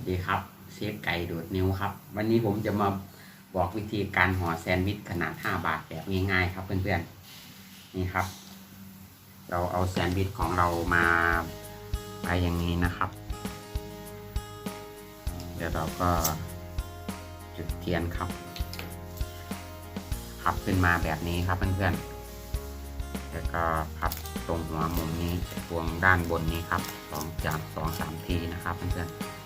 วัสดีครับเชฟไก่ดูดนิ้วครับ วันนี้ผมจะมาบอกวิธีการห่อแซนด์วิชขนาด 5 บาทแบบง่ายๆครับเพื่อนๆนี่ครับ เราเอาแซนด์วิชของเรามาไปอย่างนี้นะครับ เดี๋ยวเราก็จุดเทียนครับพับขึ้นมาแบบนี้ครับเพื่อนๆแล้วก็พับตรงหัวมุมนี้ตรงด้านบนนี้ครับสองจากสองสามทีนะครับเพื่อนๆ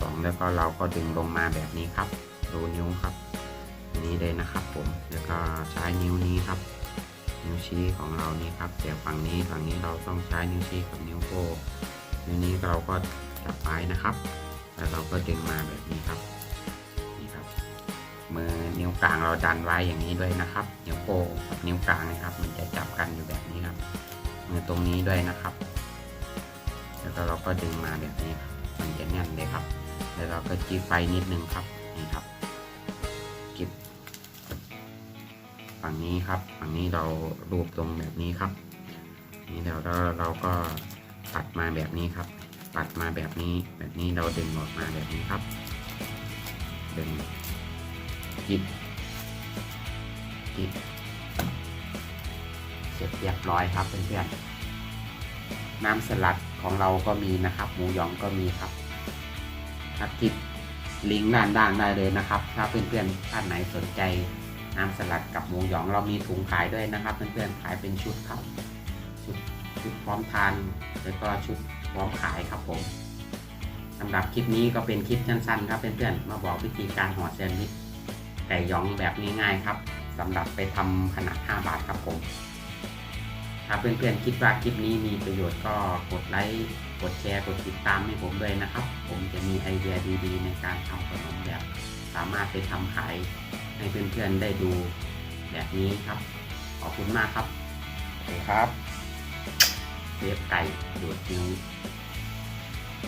สองแล้วก็เราก็ดึงลงมาแบบนี้ครับ ดูนิ้วครับ นี้เลยนะครับ ผมแล้วก็ใช้นิ้วนี้ครับ นิ้วชี้ของเรานี่ครับแต่ฝั่งนี้ฝั่งนี้เราต้องใช้นิ้วชี้กับนิ้วโป้นิ้วนี้เราก็จับไว้นะครับ แล้วเราก็ดึงมาแบบนี้ครับนี่ครับ มือนิ้วกลางเราดันไว้อย่างนี้ด้วยนะครับ นิ้วโป้กับนิ้วกลางนะครับ มันจะจับกันอยู่แบบนี้ครับมือตรงนี้ด้วยนะครับ แล้วเราก็ดึงมาแบบนี้ครับมันจะแน่นเลยครับ แล้วเราก็จีบไฟนิดนึงครับนี่ครับจีบฝั่งนี้ครับฝั่งนี้เรารูปตรงแบบนี้ครับ นี่แล้วเราเราก็ตัดมาแบบนี้ครับตัดมาแบบนี้แบบนี้เราดึงออกมาแบบนี้ครับ ดึงจีบจีบเสร็จเรียบร้อยครับเพื่อนๆน้ำสลัด ของเราก็มีนะครับ หมูหยองก็มีครับถ้าคลิปลิงก์ด้านด้านได้เลยนะครับ ถ้าเพื่อนๆท่านไหนสนใจน้ำสลัดกับหมูหยองเรามีถุงขายด้วยนะครับ เพื่อนๆขายเป็นชุดครับชุดชุดพร้อมทานแล้วก็ชุดพร้อมขายครับผมสำหรับคลิปนี้ก็เป็นคลิปสั้นๆครับเพื่อนๆมาบอกวิธีการห่อแซนด์วิชไก่หยองแบบง่ายๆครับสำหรับไปทำขนาด 5 บาทครับผม ถ้าเพื่อนๆคิดว่าคลิปนี้มีประโยชน์ก็กดไลค์กดแชร์กดติดตามให้ผมด้วยนะครับ ผมจะมีไอเดียดีๆ ในการทำขนมแบบ สามารถไปทำขายให้เพื่อนๆได้ดูแบบนี้ครับ ขอบคุณมากครับสวัสดีครับเซฟไก่ดูดนิ้ว